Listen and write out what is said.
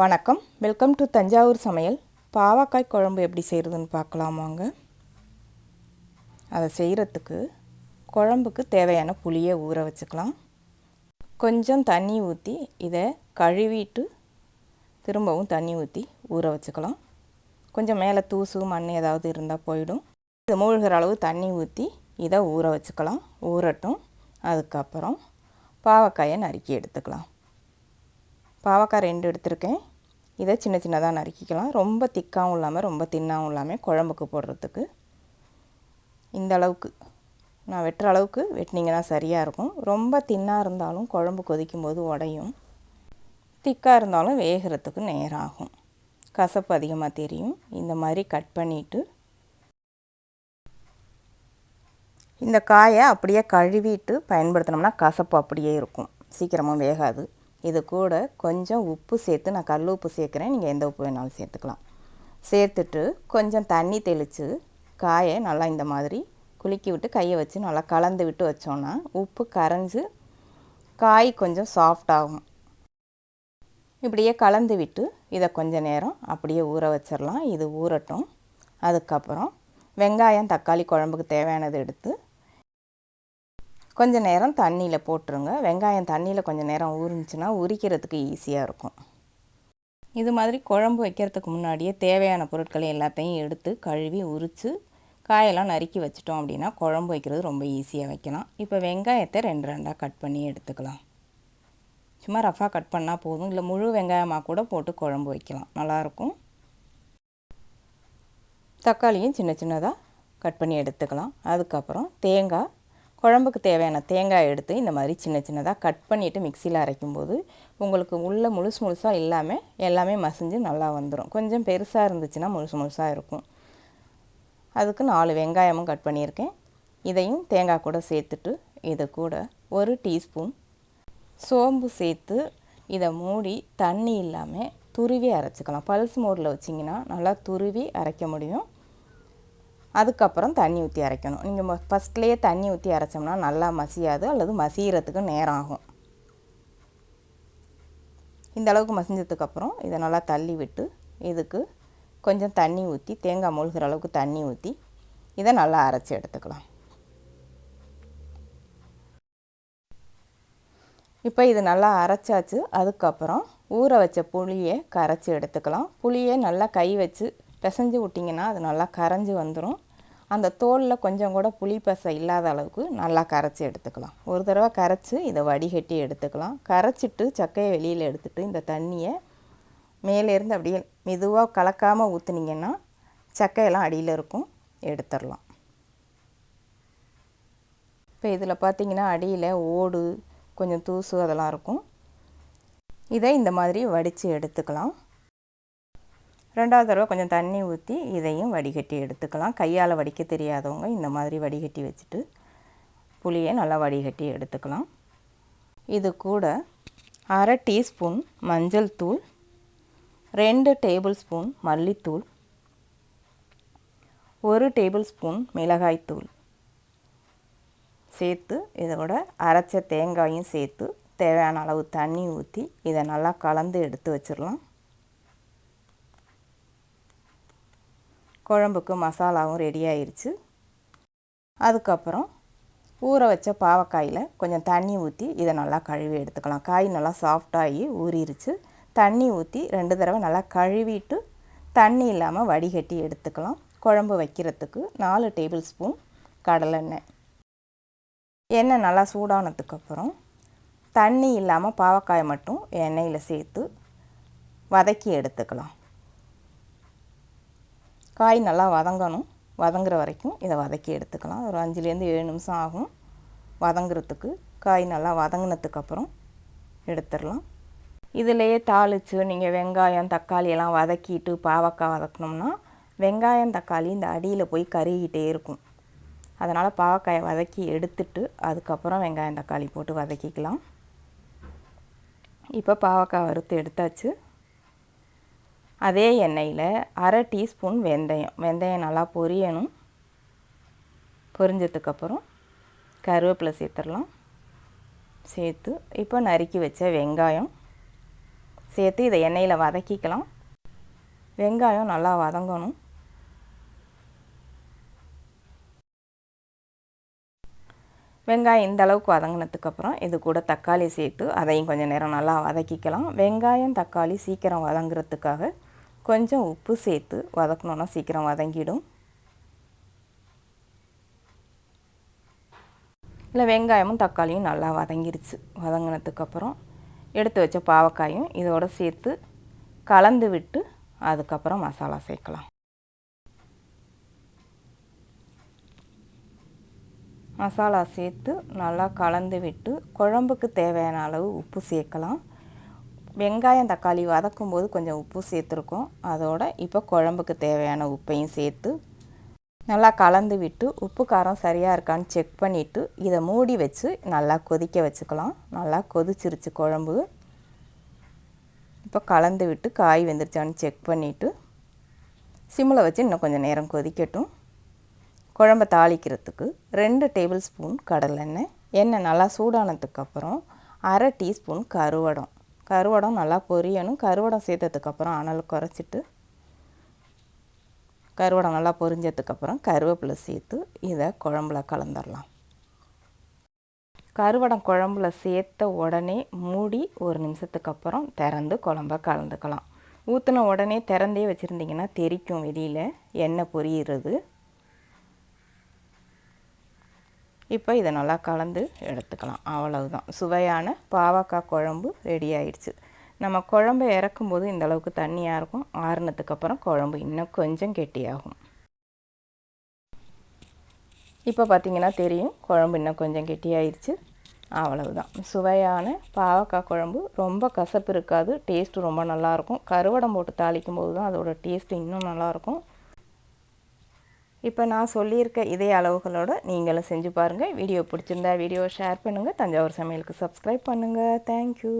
வணக்கம். Welcome to Thanjavur சமையல். பாவக்காய் குழம்பு எப்படி செய்கிறதுன்னு பார்க்கலாமாங்க அதை செய்கிறதுக்கு குழம்புக்கு தேவையான புளியை ஊற வச்சுக்கலாம். கொஞ்சம் தண்ணி ஊற்றி இதை கழுவிட்டு திரும்பவும் தண்ணி ஊற்றி ஊற வச்சுக்கலாம். கொஞ்சம் மேலே தூசு மண் ஏதாவது இருந்தால் போயிடும். இது மூழ்கிற அளவு தண்ணி ஊற்றி இதை ஊற வச்சுக்கலாம். ஊறட்டும். அதுக்கப்புறம் பாவக்காயை நறுக்கி எடுத்துக்கலாம். பாவக்காய் ரெண்டு எடுத்திருக்கேன். இதை சின்ன சின்னதாக நறுக்கிக்கலாம். ரொம்ப திக்காகவும் இல்லாமல் ரொம்ப தின்னாகவும் இல்லாமல் குழம்புக்கு போடுறதுக்கு. இந்த அளவுக்கு. நான் வெட்டுற அளவுக்கு வெட்டினீங்கன்னா சரியாக இருக்கும். ரொம்ப தின்னாக இருந்தாலும் குழம்பு கொதிக்கும் போது உடையும். திக்காக இருந்தாலும் வேகிறதுக்கு நேரம் ஆகும் கசப்பு அதிகமாக தெரியும். இந்த மாதிரி கட் பண்ணிவிட்டு இந்த காயை அப்படியே கழுவிட்டு பயன்படுத்தினோம்னா கசப்பு அப்படியே இருக்கும். சீக்கிரமாக வேகாது. இது கூட கொஞ்சம் உப்பு சேர்த்து நான் கல் உப்பு சேர்க்குறேன். நீங்கள் எந்த உப்பு வேணாலும் சேர்த்துக்கலாம். சேர்த்துட்டு கொஞ்சம் தண்ணி தெளித்து காயை நல்லா இந்த மாதிரி குலுக்கி விட்டு கையை வச்சு நல்லா கலந்து விட்டு வச்சோன்னா உப்பு கரைஞ்சி காய் கொஞ்சம் சாஃப்டாகும் இப்படியே கலந்து விட்டு இதை கொஞ்சம் நேரம் அப்படியே ஊற வச்சிடலாம். இது ஊறட்டும். அதுக்கப்புறம் வெங்காயம் தக்காளி குழம்புக்கு தேவையானது எடுத்து கொஞ்சம் நேரம் தண்ணியில் போட்டுருங்க. வெங்காயம் தண்ணியில் கொஞ்சம் நேரம் ஊறிஞ்சுன்னா உரிக்கிறதுக்கு ஈஸியாக இருக்கும். இது மாதிரி குழம்பு வைக்கிறதுக்கு முன்னாடியே தேவையான பொருட்களை எல்லாத்தையும் எடுத்து கழுவி உரித்து காயெல்லாம் நறுக்கி வச்சிட்டோம் அப்படின்னா குழம்பு வைக்கிறது ரொம்ப ஈஸியாக வைக்கலாம். இப்போ வெங்காயத்தை ரெண்டு ரெண்டாக கட் பண்ணி எடுத்துக்கலாம். சும்மா ரஃபாக கட் பண்ணால் போதும். இல்லை முழு வெங்காயமாக கூட போட்டு குழம்பு வைக்கலாம். நல்லாயிருக்கும் தக்காளியும் சின்ன சின்னதாக கட் பண்ணி எடுத்துக்கலாம். அதுக்கப்புறம் தேங்காய் குழம்புக்கு தேவையான தேங்காய் எடுத்து இந்த மாதிரி சின்ன சின்னதாக கட் பண்ணிவிட்டு மிக்சியில் அரைக்கும்போது உங்களுக்கு உள்ளே முழுசு முழுசாக இல்லாமல் எல்லாமே மசிஞ்சு நல்லா வந்துடும். கொஞ்சம் பெருசாக இருந்துச்சுன்னா முழுசு முழுசாக இருக்கும். அதுக்கு நாலு வெங்காயமும் கட் பண்ணியிருக்கேன். இதையும் தேங்காய் கூட சேர்த்துட்டு இது கூட ஒரு டீஸ்பூன் சோம்பு சேர்த்து இதை மூடி தண்ணி இல்லாமல் துருவி அரைச்சிக்கலாம். பல்ஸ் மோடில் வச்சிங்கன்னா நல்லா துருவி அரைக்க முடியும். அதுக்கப்புறம் தண்ணி ஊற்றி அரைக்கணும். நீங்கள் ஃபஸ்ட்லேயே தண்ணி ஊற்றி அரைச்சோம்னா நல்லா மசியாது அல்லது மசிகிறதுக்கு நேரம் ஆகும் இந்த அளவுக்கு மசிஞ்சதுக்கப்புறம் இதை நல்லா தள்ளி விட்டு இதுக்கு கொஞ்சம் தண்ணி ஊற்றி தேங்காய் மூழ்கிற அளவுக்கு தண்ணி ஊற்றி இதை நல்லா அரைச்சி எடுத்துக்கலாம். இப்போ இது நல்லா அரைச்சாச்சு. அதுக்கப்புறம் ஊற வச்ச புளியை கரைச்சி எடுத்துக்கலாம். புளியை நல்லா கை வச்சு பிசைஞ்சு விட்டிங்கன்னா அது நல்லா கரைஞ்சி வந்துடும் அந்த தோலில் கொஞ்சம் கூட புளி இல்லாத அளவுக்கு நல்லா கரைச்சி எடுத்துக்கலாம். ஒரு தடவை கரைச்சி இதை வடிகட்டி எடுத்துக்கலாம். கரைச்சிட்டு சக்கையை வெளியில் எடுத்துட்டு இந்த தண்ணியை மேலேருந்து அப்படியே மெதுவாக கலக்காமல் ஊற்றுனீங்கன்னா சக்கையெல்லாம் அடியில் இருக்கும். எடுத்துடலாம். இப்போ இதில் பார்த்தீங்கன்னா அடியில் ஓடு கொஞ்சம் தூசு அதெல்லாம் இருக்கும். இதை இந்த மாதிரி வடித்து எடுத்துக்கலாம். ரெண்டாவது தடவை கொஞ்சம் தண்ணி ஊற்றி இதையும் வடிகட்டி எடுத்துக்கலாம். கையால் வடிக்க தெரியாதவங்க இந்த மாதிரி வடிகட்டி வச்சுட்டு புளியை நல்லா வடிகட்டி எடுத்துக்கலாம். இது கூட அரை டீஸ்பூன் மஞ்சள் தூள் ரெண்டு டேபிள் ஸ்பூன் மல்லித்தூள் ஒரு டேபிள் ஸ்பூன் மிளகாய்த்தூள் சேர்த்து இதோட அரைச்ச தேங்காயும் சேர்த்து தேவையான அளவு தண்ணி ஊற்றி இதை நல்லா கலந்து எடுத்து வச்சிடலாம். குழம்புக்கு மசாலாவும் ரெடி ஆயிடுச்சு அதுக்கப்புறம் ஊற வச்ச பாவக்காயில் கொஞ்சம் தண்ணி ஊற்றி இதை நல்லா கழுவி எடுத்துக்கலாம். காய் நல்லா சாஃப்டாகி ஊறிடுச்சு தண்ணி ஊற்றி ரெண்டு தடவை நல்லா கழுவிட்டு தண்ணி இல்லாமல் வடிகட்டி எடுத்துக்கலாம். குழம்பு வைக்கிறதுக்கு நாலு டேபிள் ஸ்பூன் கடலெண்ணெய் எண்ணெய். நல்லா சூடானதுக்கப்புறம் தண்ணி இல்லாமல் பாவக்காயை மட்டும் எண்ணெயில் சேர்த்து வதக்கி எடுத்துக்கலாம். காய் நல்லா வதங்கணும். வதங்குற வரைக்கும் இதை வதக்கி எடுத்துக்கலாம். ஒரு அஞ்சுலேருந்து ஏழு நிமிஷம் ஆகும். வதங்குறதுக்கு காய் நல்லா வதங்கினதுக்கப்புறம் எடுத்துடலாம். இதிலையே தாளித்து நீங்கள் வெங்காயம் தக்காளி எல்லாம் வதக்கிட்டு பாவக்காய் வதக்கணும்னா வெங்காயம் தக்காளி இந்த அடியில் போய் கருகிட்டே இருக்கும். அதனால் பாவக்காயை வதக்கி எடுத்துட்டு அதுக்கப்புறம் வெங்காயம் தக்காளி போட்டு வதக்கிக்கலாம். இப்போ பாவக்காய் வறுத்து எடுத்தாச்சு. அதே எண்ணெயில் அரை டீஸ்பூன் வெந்தயம். வெந்தயம் நல்லா பொரியணும். பொரிஞ்சதுக்கப்புறம் கருவேப்பிலை சேர்த்துடலாம். சேர்த்து இப்போ நறுக்கி வச்ச வெங்காயம் சேர்த்து இதை எண்ணெயில் வதக்கிக்கலாம். வெங்காயம் நல்லா வதங்கணும். வெங்காயம் இந்த அளவுக்கு வதங்கினதுக்கப்புறம் இது கூட தக்காளி சேர்த்து அதையும் கொஞ்சம் நேரம் நல்லா வதக்கிக்கலாம். வெங்காயம் தக்காளி சீக்கிரம் வதங்குறதுக்காக கொஞ்சம் உப்பு சேர்த்து வதக்கணுன்னா சீக்கிரம் வதங்கிடும். இல்லை வெங்காயமும் தக்காளியும் நல்லா வதங்கிருச்சு. வதங்கினதுக்கப்புறம் எடுத்து வச்ச பாவக்காயும் இதோடு சேர்த்து கலந்து விட்டு அதுக்கப்புறம் மசாலா சேர்க்கலாம். மசாலா சேர்த்து நல்லா கலந்து விட்டு குழம்புக்கு தேவையான அளவு உப்பு சேர்க்கலாம். வெங்காயம் தக்காளி வதக்கும் போது கொஞ்சம் உப்பு சேர்த்துருக்கோம். அதோட இப்போ குழம்புக்கு தேவையான உப்பையும் சேர்த்து நல்லா கலந்து விட்டு உப்பு காரம் சரியாக இருக்கான்னு செக் பண்ணிவிட்டு இதை மூடி வச்சு நல்லா கொதிக்க வச்சுக்கலாம். நல்லா கொதிச்சிருச்சு குழம்பு. இப்போ கலந்து விட்டு காய் வெந்துருச்சான்னு செக் பண்ணிவிட்டு சிம்மில் வச்சு இன்னும் கொஞ்சம் நேரம் கொதிக்கட்டும். குழம்பை தாளிக்கிறதுக்கு ரெண்டு டேபிள் ஸ்பூன் கடலெண்ணெய் எண்ணெய் நல்லா சூடானதுக்கப்புறம் அரை டீஸ்பூன் கருவடம். கருவடம் நல்லா பொரியணும். கருவடம் சேர்த்ததுக்கப்புறம் அனல் குறைச்சிட்டு கருவடம் நல்லா பொரிஞ்சதுக்கப்புறம் கருவேப்பிலை சேர்த்து இதை குழம்புல கலந்துடலாம் கருவடம் குழம்புல சேர்த்த உடனே மூடி ஒரு நிமிஷத்துக்கு அப்புறம் திறந்து குழம்ப கலந்துக்கலாம். ஊற்றின உடனே திறந்தே வச்சுருந்திங்கன்னா தெரிக்கும் வெளியில் எண்ணெய் பொரியிறது. இப்போ இதை நல்லா கலந்து எடுத்துக்கலாம். அவ்வளவுதான். சுவையான பாவக்காய் குழம்பு ரெடி ஆயிடுச்சு. நம்ம குழம்பை இறக்கும்போது இந்த அளவுக்கு தண்ணியாக இருக்கும். ஆறுனதுக்கப்புறம் குழம்பு இன்னும் கொஞ்சம் கெட்டியாகும். இப்போ பார்த்திங்கன்னா தெரியும். குழம்பு இன்னும் கொஞ்சம் கெட்டியாயிடுச்சு. அவ்வளவுதான். சுவையான பாவக்காய் குழம்பு. ரொம்ப கசப்பு இருக்காது. டேஸ்ட்டு ரொம்ப நல்லாயிருக்கும் கருவடம் போட்டு தாளிக்கும் போது தான் அதோடய டேஸ்ட்டு இன்னும் நல்லாயிருக்கும் இப்போ நான் சொல்லியிருக்க இதே அளவுகளோடு நீங்களும் செஞ்சு பாருங்கள் வீடியோ பிடிச்சிருந்தா வீடியோ ஷேர் பண்ணுங்கள் தஞ்சாவூர் சமையலுக்கு சப்ஸ்கிரைப் பண்ணுங்கள் தேங்க்யூ